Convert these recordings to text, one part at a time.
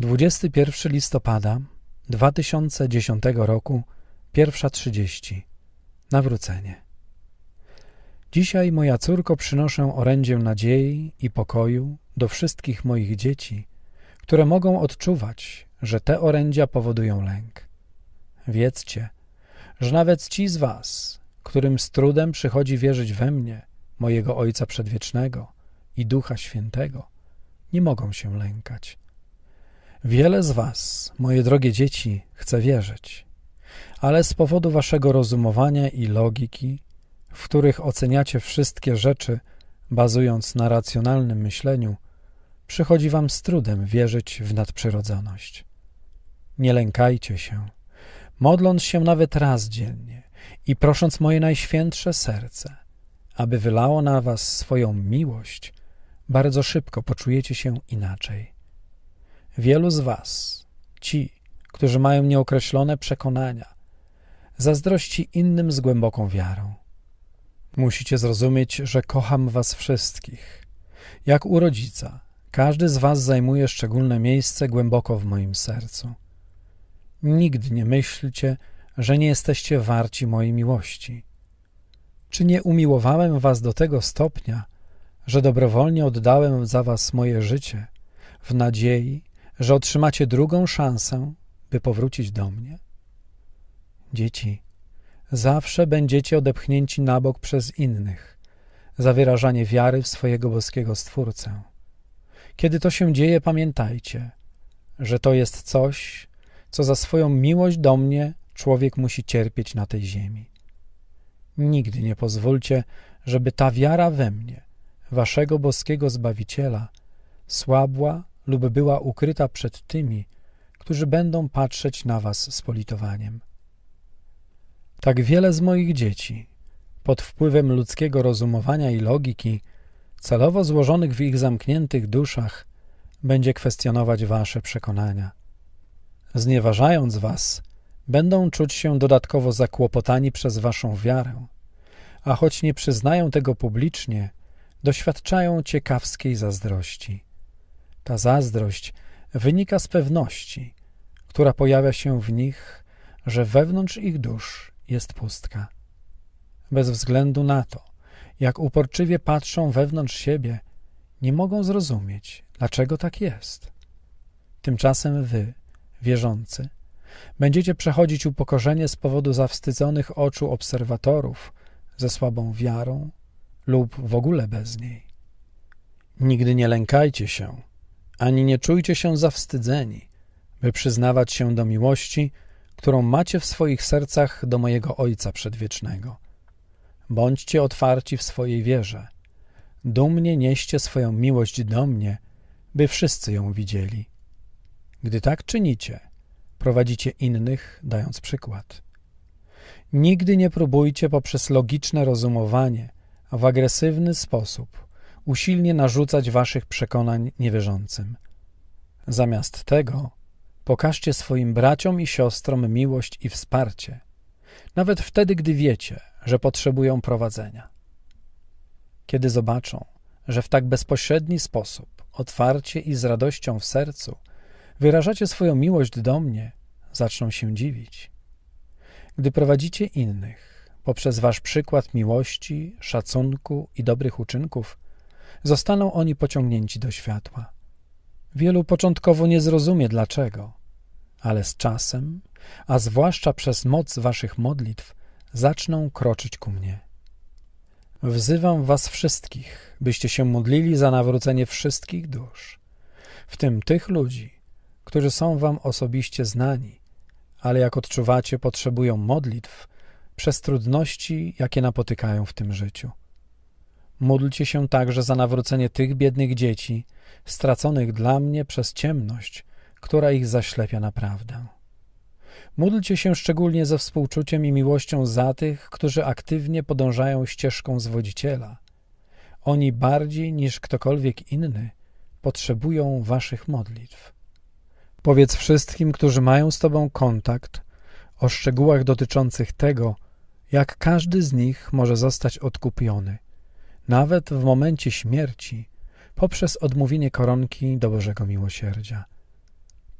21 listopada 2010 roku, pierwsza trzydzieści. Nawrócenie. Dzisiaj, moja córko, przynoszę orędzie nadziei i pokoju do wszystkich moich dzieci, które mogą odczuwać, że te orędzia powodują lęk. Wiedzcie, że nawet ci z was, którym z trudem przychodzi wierzyć we mnie, mojego Ojca Przedwiecznego i Ducha Świętego, nie mogą się lękać. Wiele z Was, moje drogie dzieci, chce wierzyć, ale z powodu Waszego rozumowania i logiki, w których oceniacie wszystkie rzeczy bazując na racjonalnym myśleniu, przychodzi Wam z trudem wierzyć w nadprzyrodzoność. Nie lękajcie się, modląc się nawet raz dziennie i prosząc moje najświętsze serce, aby wylało na Was swoją miłość, bardzo szybko poczujecie się inaczej. Wielu z Was, ci, którzy mają nieokreślone przekonania, zazdrości innym z głęboką wiarą. Musicie zrozumieć, że kocham Was wszystkich. Jak u rodzica, każdy z Was zajmuje szczególne miejsce głęboko w moim sercu. Nigdy nie myślcie, że nie jesteście warci mojej miłości. Czy nie umiłowałem Was do tego stopnia, że dobrowolnie oddałem za Was moje życie, w nadziei, że otrzymacie drugą szansę, by powrócić do mnie? Dzieci, zawsze będziecie odepchnięci na bok przez innych za wyrażanie wiary w swojego boskiego Stwórcę. Kiedy to się dzieje, pamiętajcie, że to jest coś, co za swoją miłość do mnie człowiek musi cierpieć na tej ziemi. Nigdy nie pozwólcie, żeby ta wiara we mnie, waszego boskiego Zbawiciela, słabła lub była ukryta przed tymi, którzy będą patrzeć na was z politowaniem. Tak wiele z moich dzieci, pod wpływem ludzkiego rozumowania i logiki, celowo złożonych w ich zamkniętych duszach, będzie kwestionować wasze przekonania. Znieważając was, będą czuć się dodatkowo zakłopotani przez waszą wiarę, a choć nie przyznają tego publicznie, doświadczają ciekawskiej zazdrości. Ta zazdrość wynika z pewności, która pojawia się w nich, że wewnątrz ich dusz jest pustka. Bez względu na to, jak uporczywie patrzą wewnątrz siebie, nie mogą zrozumieć, dlaczego tak jest. Tymczasem wy, wierzący, będziecie przechodzić upokorzenie z powodu zawstydzonych oczu obserwatorów ze słabą wiarą lub w ogóle bez niej. Nigdy nie lękajcie się, ani nie czujcie się zawstydzeni, by przyznawać się do miłości, którą macie w swoich sercach do mojego Ojca Przedwiecznego. Bądźcie otwarci w swojej wierze. Dumnie nieście swoją miłość do mnie, by wszyscy ją widzieli. Gdy tak czynicie, prowadzicie innych, dając przykład. Nigdy nie próbujcie poprzez logiczne rozumowanie w agresywny sposób usilnie narzucać waszych przekonań niewierzącym. Zamiast tego pokażcie swoim braciom i siostrom miłość i wsparcie, nawet wtedy, gdy wiecie, że potrzebują prowadzenia. Kiedy zobaczą, że w tak bezpośredni sposób, otwarcie i z radością w sercu wyrażacie swoją miłość do mnie, zaczną się dziwić. Gdy prowadzicie innych poprzez wasz przykład miłości, szacunku i dobrych uczynków, zostaną oni pociągnięci do światła. Wielu początkowo nie zrozumie dlaczego, ale z czasem, a zwłaszcza przez moc waszych modlitw, zaczną kroczyć ku mnie. Wzywam was wszystkich, byście się modlili za nawrócenie wszystkich dusz, w tym tych ludzi, którzy są wam osobiście znani, ale jak odczuwacie, potrzebują modlitw przez trudności, jakie napotykają w tym życiu. Módlcie się także za nawrócenie tych biednych dzieci, straconych dla mnie przez ciemność, która ich zaślepia naprawdę. Módlcie się szczególnie ze współczuciem i miłością za tych, którzy aktywnie podążają ścieżką zwodziciela. Oni bardziej niż ktokolwiek inny potrzebują waszych modlitw. Powiedz wszystkim, którzy mają z Tobą kontakt, o szczegółach dotyczących tego, jak każdy z nich może zostać odkupiony, nawet w momencie śmierci, poprzez odmówienie koronki do Bożego Miłosierdzia.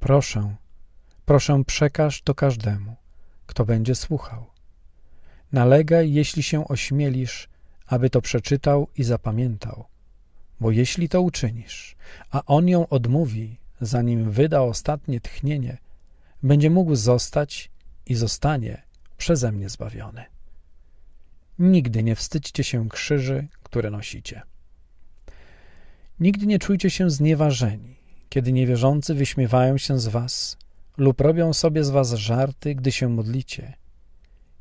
Proszę, proszę przekaż to każdemu, kto będzie słuchał. Nalegaj, jeśli się ośmielisz, aby to przeczytał i zapamiętał, bo jeśli to uczynisz, a on ją odmówi, zanim wyda ostatnie tchnienie, będzie mógł zostać i zostanie przeze mnie zbawiony. Nigdy nie wstydźcie się krzyży, które nosicie. Nigdy nie czujcie się znieważeni, kiedy niewierzący wyśmiewają się z was lub robią sobie z was żarty, gdy się modlicie.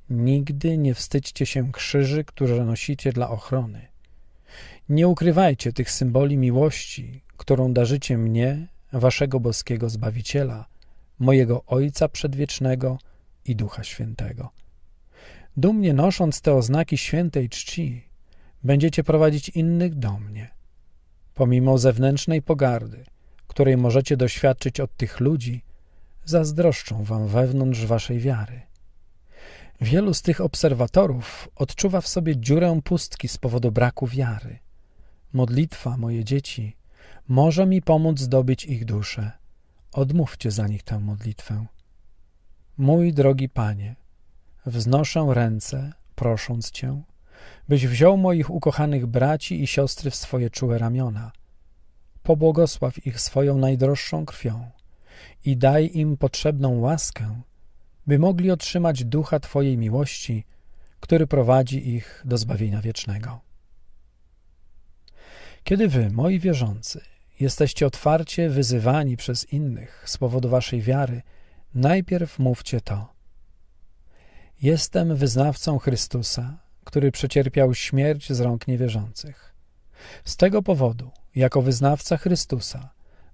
Nigdy nie wstydźcie się krzyży, które nosicie dla ochrony. Nie ukrywajcie tych symboli miłości, którą darzycie mnie, waszego boskiego Zbawiciela, mojego Ojca Przedwiecznego i Ducha Świętego. Dumnie nosząc te oznaki świętej czci, będziecie prowadzić innych do mnie. Pomimo zewnętrznej pogardy, której możecie doświadczyć od tych ludzi, zazdroszczą wam wewnątrz waszej wiary. Wielu z tych obserwatorów odczuwa w sobie dziurę pustki z powodu braku wiary. Modlitwa, moje dzieci, może mi pomóc zdobyć ich duszę. Odmówcie za nich tę modlitwę. Mój drogi Panie, wznoszę ręce, prosząc Cię, byś wziął moich ukochanych braci i siostry w swoje czułe ramiona. Pobłogosław ich swoją najdroższą krwią i daj im potrzebną łaskę, by mogli otrzymać ducha Twojej miłości, który prowadzi ich do zbawienia wiecznego. Kiedy Wy, moi wierzący, jesteście otwarcie wyzywani przez innych z powodu Waszej wiary, najpierw mówcie to. Jestem wyznawcą Chrystusa, który przecierpiał śmierć z rąk niewierzących. Z tego powodu, jako wyznawca Chrystusa,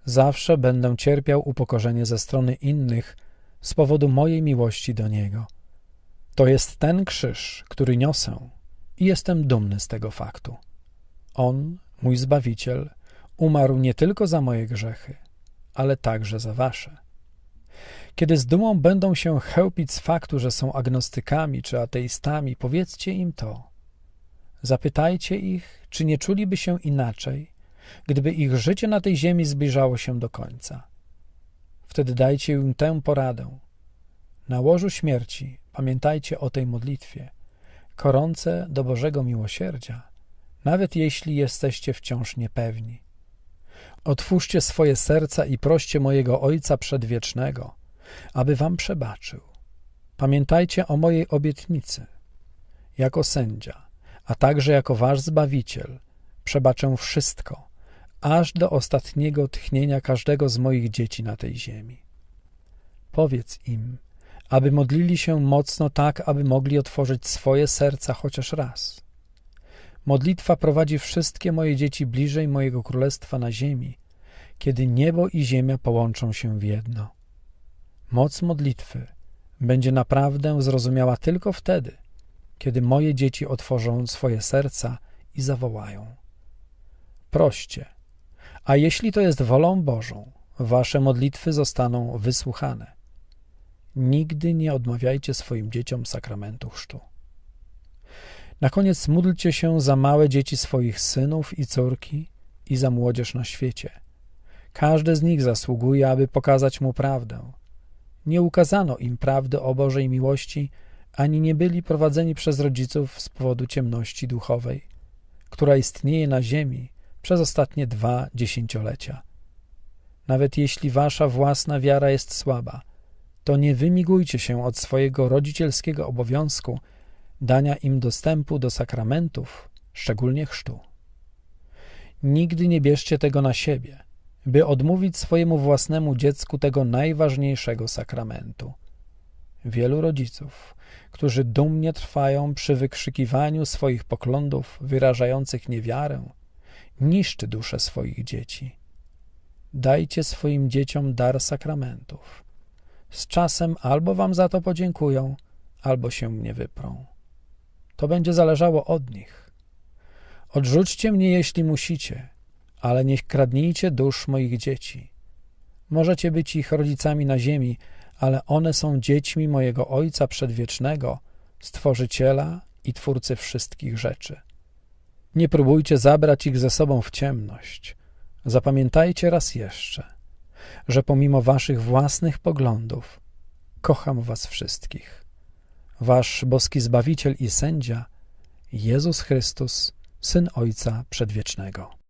zawsze będę cierpiał upokorzenie ze strony innych z powodu mojej miłości do Niego. To jest ten krzyż, który niosę i jestem dumny z tego faktu. On, mój Zbawiciel, umarł nie tylko za moje grzechy, ale także za wasze. Kiedy z dumą będą się chełpić z faktu, że są agnostykami czy ateistami, powiedzcie im to. Zapytajcie ich, czy nie czuliby się inaczej, gdyby ich życie na tej ziemi zbliżało się do końca. Wtedy dajcie im tę poradę. Na łożu śmierci pamiętajcie o tej modlitwie, korące do Bożego miłosierdzia, nawet jeśli jesteście wciąż niepewni. Otwórzcie swoje serca i proście mojego Ojca Przedwiecznego, aby wam przebaczył. Pamiętajcie o mojej obietnicy. Jako sędzia, a także jako wasz Zbawiciel, przebaczę wszystko, aż do ostatniego tchnienia każdego z moich dzieci na tej ziemi. Powiedz im, aby modlili się mocno tak, aby mogli otworzyć swoje serca chociaż raz. Modlitwa prowadzi wszystkie moje dzieci bliżej mojego królestwa na ziemi, kiedy niebo i ziemia połączą się w jedno. Moc modlitwy będzie naprawdę zrozumiała tylko wtedy, kiedy moje dzieci otworzą swoje serca i zawołają. Proście, a jeśli to jest wolą Bożą, wasze modlitwy zostaną wysłuchane. Nigdy nie odmawiajcie swoim dzieciom sakramentu chrztu. Na koniec módlcie się za małe dzieci swoich synów i córki i za młodzież na świecie. Każdy z nich zasługuje, aby pokazać mu prawdę. Nie ukazano im prawdy o Bożej miłości, ani nie byli prowadzeni przez rodziców z powodu ciemności duchowej, która istnieje na ziemi przez ostatnie dwa dziesięciolecia. Nawet jeśli wasza własna wiara jest słaba, to nie wymigujcie się od swojego rodzicielskiego obowiązku dania im dostępu do sakramentów, szczególnie chrztu. Nigdy nie bierzcie tego na siebie, by odmówić swojemu własnemu dziecku tego najważniejszego sakramentu. Wielu rodziców, którzy dumnie trwają przy wykrzykiwaniu swoich poklądów wyrażających niewiarę, niszczy duszę swoich dzieci. Dajcie swoim dzieciom dar sakramentów. Z czasem albo wam za to podziękują, albo się mnie wyprą. To będzie zależało od nich. Odrzućcie mnie, jeśli musicie, ale nie kradnijcie dusz moich dzieci. Możecie być ich rodzicami na ziemi, ale one są dziećmi mojego Ojca Przedwiecznego, Stworzyciela i Twórcy wszystkich rzeczy. Nie próbujcie zabrać ich ze sobą w ciemność. Zapamiętajcie raz jeszcze. że pomimo waszych własnych poglądów kocham was wszystkich. Wasz boski Zbawiciel i Sędzia, Jezus Chrystus, Syn Ojca Przedwiecznego.